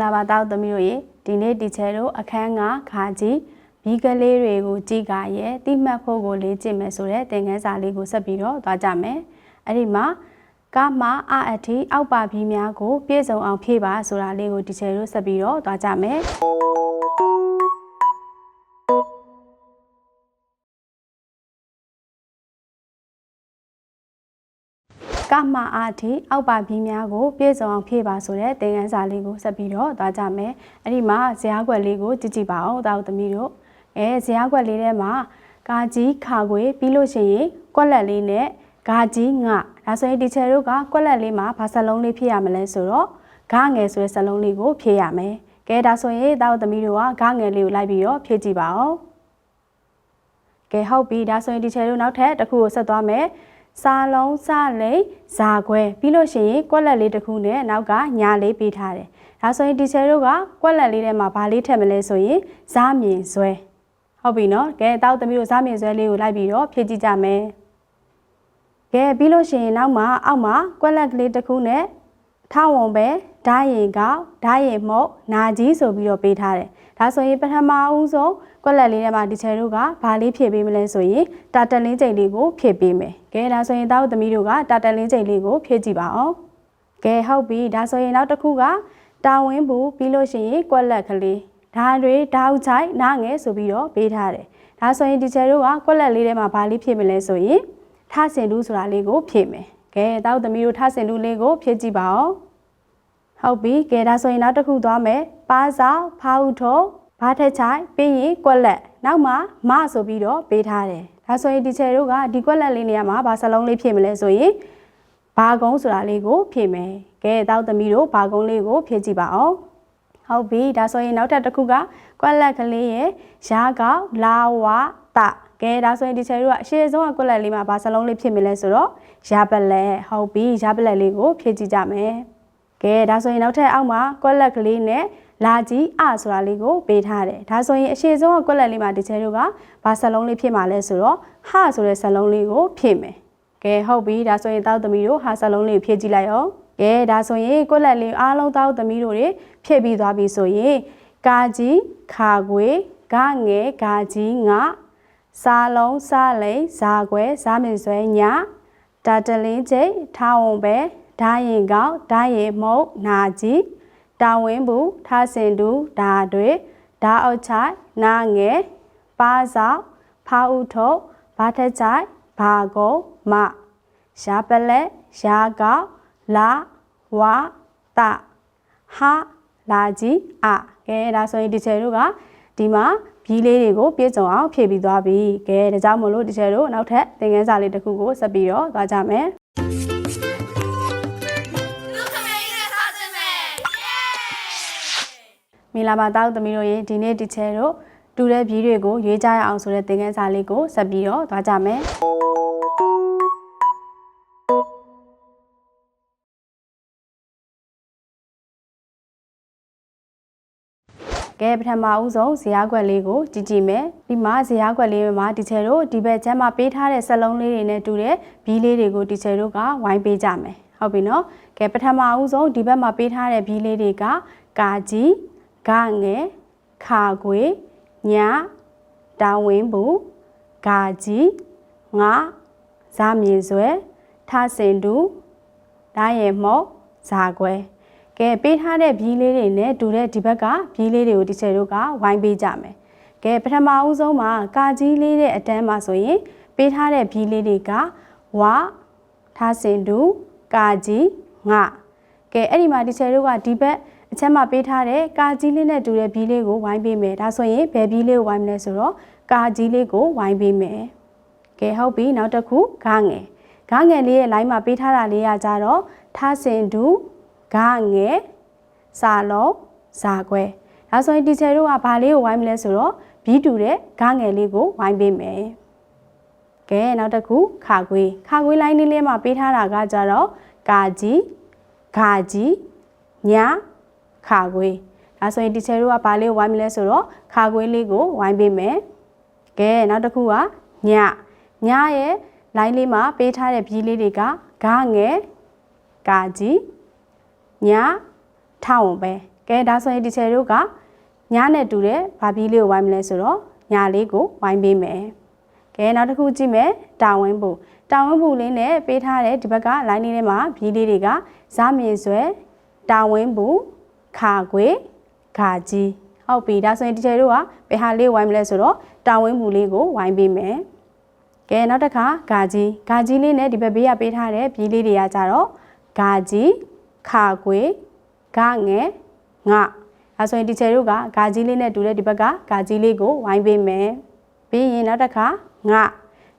လာပါတောက်သမီးတို့ရေဒီနေ့တီချယ်တို့အခန်းကခါကြီးဘီကလေးတွေကိုကြည့်ကြရဲ့တိမှတ်ဖို့ကိုလေ့ကျင့်မယ်ဆိုတဲ့သင်ခန်းစာလေးကိုဆက်ပြီးတော့သွားကြမယ်အဲ့ဒီမှာကမအအထိအောက်ပါဘီများကို ပြည့်စုံအောင်ဖြည့်ပါဆိုတာလေးကိုတီချယ်တို့ဆက်ပြီးတော့သွားကြမယ် ကမအားထိအောက်ပါဘီးများကိုပြည့်စုံအောင်ဖြည့်ပါဆိုတဲ့သင်ခန်းစာလေးကိုဆက်ပြီးတော့သွားကြမယ်။အဲ့ဒီမှာဇရာခွက်လေးကိုကြည့်ကြည့်ပါအောင်တောက်သမီးတို့။အဲဇရာခွက်လေးထဲမှာကာကြီးခါခွေပြီးလို့ရှိရင်ကွက်လက်လေးနဲ့ဂါကြီးငဒါဆိုရင်ဒီချယ်တို့ကကွက်လက်လေးမှာဘာစလုံးလေးဖြည့်ရမလဲဆိုတော့ဂငယ်ဆိုတဲ့စလုံးလေးကိုဖြည့်ရမယ်။ကဲဒါဆိုရင်တောက်သမီးတို့ကဂငယ်လေးကိုလိုက်ပြီးတော့ဖြည့်ကြည့်ပါအောင်။ကဲဟုတ်ပြီဒါဆိုရင်ဒီချယ်တို့နောက်ထပ်တစ်ခုကိုဆက်သွားမယ်။ စာလုံးစလိန်ဇာခွဲပြီးလို့ရှိရင်ကွက်လက်လေးတစ်ခုနဲ့နောက်ကညာလေးပေးထားတယ်။ဒါဆိုရင်ဒီချယ်တို့ကကွက်လက်လေးထဲမှာဗာလေးထည့်မလဲဆိုရင်ဇာမြင်ဇွဲဟုတ်ပြီနော်။ကဲတောက်သမီးတို့ဇာမြင်ဇွဲလေးကိုလိုက်ပြီးတော့ဖြည့်ကြည့်ကြမယ်။ကဲပြီးလို့ရှိရင်နောက်မှာအောက်မှာကွက်လက်ကလေးတစ်ခုနဲ့ ထဝန်ပဲဓာရင်ကောက်ဓာရင်မုတ်နာကြီးဆိုပြီးတော့ပေးထားတယ်။ဒါဆိုရင်ပထမဦးဆုံးကွက်လက်လေးထဲမှာဒီချယ်တို့ကဘာလေးဖြည့်ပေးမလဲဆိုရင်တာတန်လင်းချိန်လေးကိုဖြည့်ပေးမယ်။ကဲဒါဆိုရင်တောက်သမီးတို့ကတာတန်လင်းချိန်လေးကိုဖြည့်ကြည့်ပါအောင်။ကဲဟုတ်ပြီဒါဆိုရင်နောက်တစ်ခုကတာဝင်းဘူးပြီးလို့ရှိရင်ကွက်လက်ကလေးဓာတွေဓာတ်ချိုက်နားငယ်ဆိုပြီးတော့ပေးထားတယ်။ဒါဆိုရင်ဒီချယ်တို့ကကွက်လက်လေးထဲမှာဘာလေးဖြည့်မလဲဆိုရင်ထဆင်တူးဆိုတာလေးကိုဖြည့်မယ်။ ကဲတောက်သမီးတို့ထဆင်တူးလေးကိုဖြည့်ကြည့်ပါအောင်။ဟုတ်ပြီကဲဒါဆိုရင်နောက်တစ်ခုသွားမယ်ပါစာဖားဥထုံဘာထက်ချိုင်ပြီးရင်ကွက်လက်နောက်မှာမဆိုပြီးတော့ပေးထားတယ်ဒါဆိုရင်ဒီချယ်တို့ကဒီကွက်လက်လေးနေရာမှာဘာစလုံးလေးဖြည့်မလဲဆိုရင်ဘာကုန်းဆိုတာလေးကိုဖြည့်မယ်ကဲတောက်သမီးတို့ဘာကုန်းလေးကိုဖြည့်ကြည့်ပါအောင်ဟုတ်ပြီဒါဆိုရင်နောက်ထပ်တစ်ခုကကွက်လက်ကလေးရဲ့ရာကောက်လာဝတ ကဲဒါဆိုရင်ဒီချယ်တို့ကအရှေ့ဆုံးကကွက်လက်လေးမှာဘာစလုံးလေးဖြည့်မလဲဆိုတော့ရာပလက်ဟုတ်ပြီရာပလက်လေးကိုဖြည့်ကြည့်ကြမယ်ကဲဒါဆိုရင်နောက်ထပ်အောက်မှာကွက်လက်ကလေးနဲ့လာကြီးအဆိုတာလေးကိုပေးထားတယ်ဒါဆိုရင်အရှိဆုံးကကွက်လက်လေးမှာဒီချဲတို့ကဘာစလုံးလေးဖြစ်မှာလဲဆိုတော့ဟဆိုတဲ့စလုံးလေးကိုဖြည့်မယ်ကဲဟုတ်ပြီဒါဆိုရင်တောက်သမီးတို့ဟာစလုံးလေးဖြည့်ကြည့်လိုက်ရောကဲဒါဆိုရင်ကွက်လက်လေးအားလုံးတောက်သမီးတို့တွေဖြည့်ပြီးသွားပြီဆိုရင်ကာကြီးခါခွေဂငယ်ဂါကြီးင စာလုံးစလိန်ဇာခွဲဇာမင်ဆွဲညာတာတလင်းကျိတ်ထားဝုံပဲဓာရင်ကောက်ဓာရင်မုတ်နာကြီးတာဝင်းဘူးထားစင်တူဓာတွေဓာအောက်ချိုင်နာငယ်ပါဆောင်ဖာဥထုတ်ဘာထက်ချိုင်ဘာကုံမရှားပလက်ရှားကောက်လာဝါတဟာလာကြီးအကဲဒါဆိုရင်ဒီချယ်တို့ကဒီမှာ ဘီးလေးတွေကိုပြည့်စုံအောင်ဖြည့်ပြီးသွားပြီကဲဒါကြောင့်မလို့ဒီချယ်တို့နောက်ထပ်သင်ခန်းစာလေးတစ်ခုကိုဆက်ပြီးတော့သွားကြမယ်လူခမေးနဲ့ထားခြင်းပဲယေမင်္ဂလာပါတောက်သမီးတို့ရေဒီနေ့ဒီချဲတို့တူတဲ့ဘီးတွေကိုရွေးကြရအောင်ဆိုတဲ့သင်ခန်းစာလေးကိုဆက်ပြီးတော့သွားကြမယ် ကဲပထမဦးဆုံးဇရာခွက်လေးကိုကြည့်ကြည့်မယ်ဒီမှာဇရာခွက်လေးမှာဒီချယ်တို့ဒီဘက်ကျမ်းမှာပေးထားတဲ့စက်လုံးလေးတွေနဲ့တူတဲ့ဘီးလေးတွေကိုဒီချယ်တို့ကဝိုင်းပေးကြမယ်ဟုတ်ပြီနော်ကဲပထမဦးဆုံးဒီဘက်မှာပေးထားတဲ့ဘီးလေးတွေကကာကြီးဂငယ်ခါခွေညာတာဝင်းဘူးဂါကြီးငါဇာမြေဆွဲထဆင်တူဓာရဲ့မော့ဇာခွဲ ကဲပေးထားတဲ့ဘီးလေးတွေနဲ့တူတဲ့ဒီဘက်ကဘီးလေးတွေကိုဒီချယ်တို့ကဝိုင်းပေးကြမယ်ကဲပထမဦးဆုံးမှာကာကြီးလေးတဲ့အတန်းမှာဆိုရင် ပေးထားတဲ့ဘီးလေးတွေကဝထဆင်တူကာကြီးငါကဲအဲ့ဒီမှာဒီချယ်တို့ကဒီဘက်အချက်မှာပေးထားတဲ့ကာကြီးလေးနဲ့တူတဲ့ဘီးလေးကိုဝိုင်းပေးမယ်ဒါဆိုရင်ဘယ်ဘီးလေးကိုဝိုင်းမလဲဆိုတော့ကာကြီးလေးကိုဝိုင်းပေးမယ်ကဲဟုတ်ပြီနောက်တစ်ခုဂငယ်ဂငယ်လေးရဲ့ line မှာပေးထားတာလေးကကြတော့ထဆင်တူ ဂငယ်စာလုံးဇာခွဲဒါဆိုရင်ဒီချယ်တို့ကဘာလေးကိုဝိုင်းမလဲဆိုတော့ဘီးတူတဲ့ဂငယ်လေးကိုဝိုင်းပေးမယ်ကဲနောက်တစ်ခုခါခွေးခါခွေး line လေးလေးမှာပေးထားတာကကြတော့ကာကြီးဂါကြီးညာခါခွေးဒါဆိုရင်ဒီချယ်တို့ကဘာလေးကိုဝိုင်းမလဲဆိုတော့ခါခွေးလေးကိုဝိုင်းပေးမယ်ကဲနောက်တစ်ခုကညညရဲ့ line လေးမှာပေးထားတဲ့ဘီးလေးတွေကဂငယ်ကာကြီး ညထောင်ပဲကဲဒါဆိုရင်ဒီချယ်တို့ကညာနဲ့တူတဲ့ဘာဘီလေးကိုဝိုင်းမလဲဆိုတော့ညာလေးကိုဝိုင်းပေးမယ်ကဲနောက်တစ်ခုကြည့်မယ်တာဝင်းဘူးတာဝင်းဘူးလေးနဲ့ပေးထားတဲ့ဒီဘက်က line လေးထဲမှာဘီလေးတွေကဇာမြင်ဆွဲတာဝင်းဘူးခါခွေခါကြီးဟုတ်ပြီဒါဆိုရင်ဒီချယ်တို့ကဘယ်ဟာလေးဝိုင်းမလဲဆိုတော့တာဝင်းဘူးလေးကိုဝိုင်းပေးမယ်ကဲနောက်တစ်ခါဂါကြီးဂါကြီးလေးနဲ့ဒီဘက်ဘေးကပေးထားတဲ့ဘီလေးတွေကကြတော့ဂါကြီး ခါခွေဂငယ်ငဒါဆိုရင်ဒီချယ်တို့ကဂါကြီးလေးနဲ့တူတဲ့ဒီဘက်ကဂါကြီးလေးကိုဝိုင်းပေးမယ်ပြီးရင်နောက်တစ်ခါင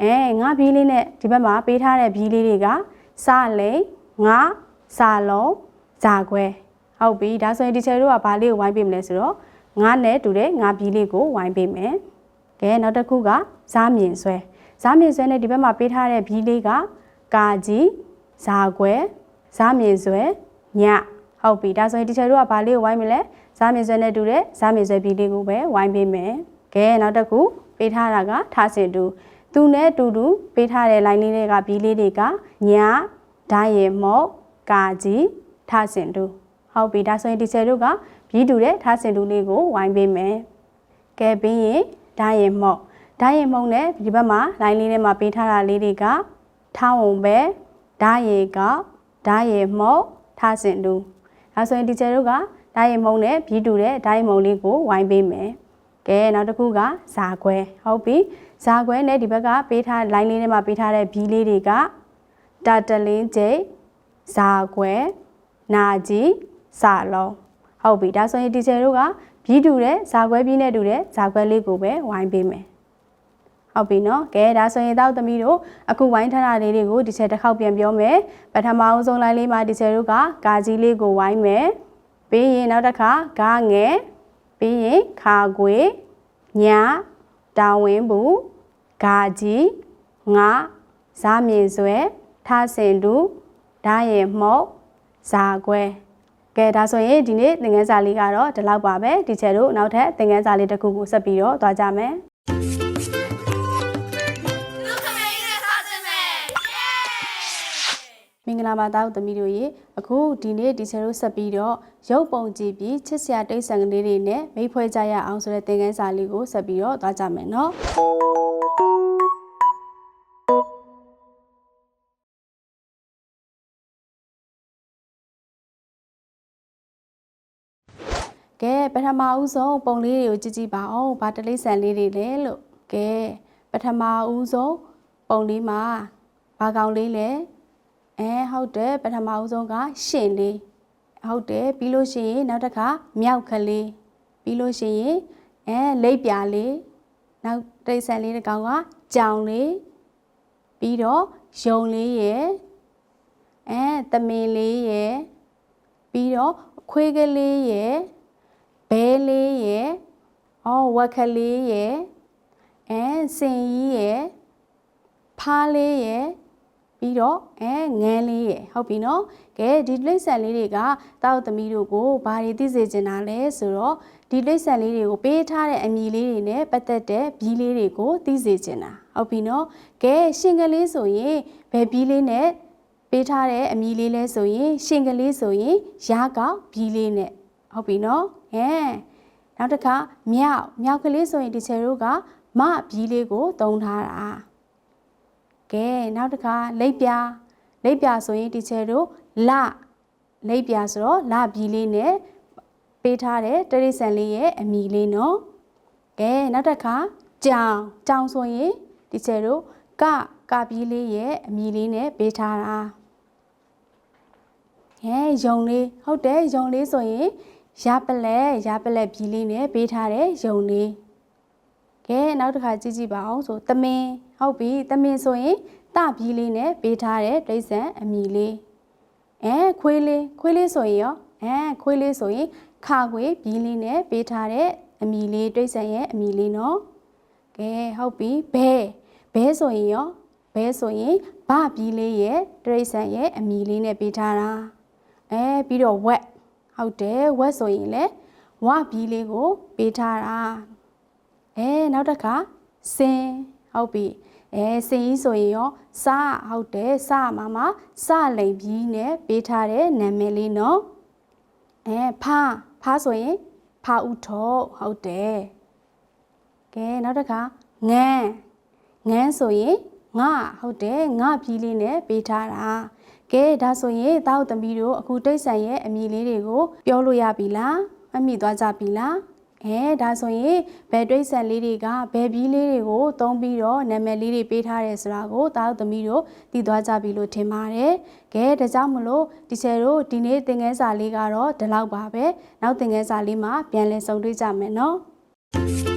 အဲငဘီလေးနဲ့ဒီဘက်မှာပေးထားတဲ့ဘီလေးတွေကစလိန်ငစာလုံးဇာခွဲဟုတ်ပြီဒါဆိုရင်ဒီချယ်တို့ကဘာလေးကိုဝိုင်းပေးမလဲဆိုတော့ငါနဲ့တူတဲ့ငါဘီလေးကိုဝိုင်းပေးမယ်ကဲနောက်တစ်ခုကဇာမြင်ဆွဲဇာမြင်ဆွဲနဲ့ဒီဘက်မှာပေးထားတဲ့ဘီလေးကကာကြီးဇာခွဲဇာမြင်ဆွဲ ညဟုတ်ပြီဒါဆိုရင်ဒီချယ်တို့ကဘာလေးကိုဝိုင်းမလဲဇာမြင်ဆွဲနဲ့တူတဲ့ဇာမြင်ဆွဲဘီလေးကိုပဲဝိုင်းပေးမယ်ကဲနောက်တစ်ခုပေးထားတာကထားစင်တူသူနဲ့တူတူပေးထားတဲ့ line လေးတွေကဘီလေးတွေကညာဓာတ်ရည်မော့ကာကြီးထားစင်တူဟုတ်ပြီဒါဆိုရင်ဒီချယ်တို့ကဘီတူတဲ့ထားစင်တူလေးကိုဝိုင်းပေးမယ်ကဲပြီးရင်ဓာတ်ရည်မော့ဓာတ်ရည်မုံနဲ့ဒီဘက်မှာ line လေးထဲမှာပေးထားတာလေးတွေကထောင်းဝင်ပဲဓာတ်ရည်ကဓာတ်ရည်မော့ ထားစင်တူဒါဆိုရင်ဒီချယ်တို့ကဓာတ်ရည်မုံနဲ့ဘီတူတဲ့ဓာတ်ရည်မုံလေးကိုဝိုင်းပေးမယ်ကဲနောက်တစ်ခုကဇာခွဲဟုတ်ပြီဇာခွဲနဲ့ဒီဘက်ကပေးထား line လေးထဲမှာပေးထားတဲ့ဘီလေးတွေကတာတလင်းကျိတ်ဇာခွဲနာကြီးစာလုံးဟုတ်ပြီဒါဆိုရင်ဒီချယ်တို့ကဘီတူတဲ့ဇာခွဲဘီနဲ့တူတဲ့ဇာခွဲလေးကိုပဲဝိုင်းပေးမယ် ဟုတ်ပြီနော်ကဲဒါဆိုရင်တောက်သမီးတို့အခုဝိုင်းထားတာလေးတွေကိုဒီချက်တစ်ခေါက်ပြန်ပြောမယ်ပထမအဆုံးလိုင်းလေးမှာဒီချက်တို့ကကာကြီးလေးကိုဝိုင်းမယ်ပြီးရင်နောက်တစ်ခါဂါငယ်ပြီးရင်ခါခွေညာတာဝင်းဘူးဂါကြီးငါဇာမြေဆွဲထားစင်တူဓာရင်မှုတ်ဇာခွဲကဲဒါဆိုရင်ဒီနေ့သင်ခန်းစာလေးကတော့ဒီလောက်ပါပဲဒီချက်တို့နောက်ထပ်သင်ခန်းစာလေးတစ်ခုကိုဆက်ပြီးတော့သွားကြမယ် မင်္ဂလာပါတောက်သမီးတို့ရေအခုဒီနေ့ဒီချယ်တို့ဆက်ပြီးတော့ရုပ်ပုံကြည့်ပြီးချစ်စရာတိတ်ဆန်ကလေးတွေနဲ့မိတ်ဖွဲ့ကြရအောင်ဆိုတဲ့သင်ခန်းစာလေးကိုဆက်ပြီးတော့သွားကြမယ်နော်ကဲပထမဦးဆုံးပုံလေးတွေကိုကြည့်ကြည့်ပါအောင်ဗာတလေးဆန်လေးတွေလဲလို့ကဲပထမဦးဆုံးပုံလေးမှာဘာကောင်လေးလဲ အဲဟုတ်တယ်ပထမဦးဆုံးကရှင်လေးဟုတ်တယ်ပြီးလို့ရှိရင်နောက်တစ်ခါမြောက်ကလေးပြီးလို့ရှိရင်အဲလိပ်ပြာလေးနောက်တိတ်ဆန်လေးတစ်ကောင်ကကြောင်လေးပြီးတော့ယုံလေးရယ်အဲသမင်လေးရယ်ပြီးတော့ခွေးကလေးရယ်ဘဲလေးရယ်အော်ဝက်ကလေးရယ်အဲစင်ကြီးရယ်ဖားလေးရယ် ပြီးတော့အဲငန်းလေးရယ်ဟုတ်ပြီနော်ကဲဒီလိမ့်ဆန်လေးတွေကတောက်သမီးတို့ကိုဘာတွေသိစေချင်တာလဲဆိုတော့ဒီလိမ့်ဆန်လေးတွေကိုပေးထားတဲ့အမည်လေးတွေနဲ့ပတ်သက်တဲ့ဘီးလေးတွေကိုသိစေချင်တာဟုတ်ပြီနော်ကဲရှင်ကလေးဆိုရင်ဘယ်ဘီးလေးနဲ့ပေးထားတဲ့အမည်လေးလဲဆိုရင် ရှင်ကလေးဆိုရင်ရာကောက်ဘီးလေးနဲ့ဟုတ်ပြီနော်ဟဲနောက်တစ်ခါမြောက်မြောက်ကလေးဆိုရင်ဒီချယ်တို့ကမဘီးလေးကိုတုံးထားတာ ကဲနောက်တစ်ခါလိပ်ပြာလိပ်ပြာဆိုရင်ဒီချယ်တို့လလိပ်ပြာဆိုတော့လဘီလေးနဲ့ပေးထားတဲ့တရိษံလေးရဲ့အမီလေးနော်ကဲနောက်တစ်ခါကြောင်ကြောင်ဆိုရင်ဒီချယ်တို့ကကဘီလေးရဲ့အမီလေးနဲ့ပေးထားတာဟဲယုံလေးဟုတ်တယ်ယုံလေးဆိုရင်ရပလက်ရပလက်ဘီလေးနဲ့ပေးထားတဲ့ယုံလေး ကဲနောက်တစ်ခါကြည့်ကြည့်ပါအောင်ဆိုသမင်ဟုတ်ပြီသမင်ဆိုရင်တပီးလေးနဲ့ပေးထားတဲ့တိရစ္ဆာန်အမီလေးအဲခွေးလေးခွေးလေးဆိုရင်ရောအဲခွေးလေးဆိုရင်ခါခွေဘီးလေးနဲ့ပေးထားတဲ့အမီလေးတိရစ္ဆာန်ရဲ့အမီလေးနော်ကဲဟုတ်ပြီဘဲဘဲဆိုရင်ရောဘဲဆိုရင်ဗဘီးလေးရဲ့တိရစ္ဆာန်ရဲ့အမီလေးနဲ့ပေးထားတာအဲပြီးတော့ဝက်ဟုတ်တယ်ဝက်ဆိုရင်လည်းဝဘီးလေးကိုပေးထားတာ အဲနောက်တစ်ခါစင်ဟုတ်ပြီအဲစင်ကြီးဆိုရင်ရောစဟုတ်တယ်စမှာမှာစလိန်ပြီးနဲ့ပေးထားတဲ့နာမည်လေးနော်အဲဖာဖဖားဆိုရင်ဖာဥထောဟုတ်တယ်ကဲနောက်တစ်ခါငန်းငန်းဆိုရင်ငါဟုတ်တယ်ငါပြီးလေးနဲ့ပေးထားတာကဲဒါဆိုရင်တောက်သမီးတို့အခုတိတ်ဆန်ရဲ့အမည်လေးတွေကိုပြောလို့ရပြီလားမမိသွားကြပြီလား အဲဒါဆိုရင်ဘယ်တိတ်ဆန်လေးတွေကဘယ်ပြီးလေးတွေကိုသုံးပြီးတော့နာမည်လေးတွေပေးထားတယ်ဆိုတာကိုတောက်သမီးတို့သိသွားကြပြီလို့ထင်ပါတယ်ကဲဒါကြောင့်မလို့ဒီဆယ်တို့ဒီနေ့သင်ခန်းစာလေးကတော့ဒီလောက်ပါပဲနောက်သင်ခန်းစာလေးမှာပြန်လည်ဆုံတွေ့ကြမယ်နော်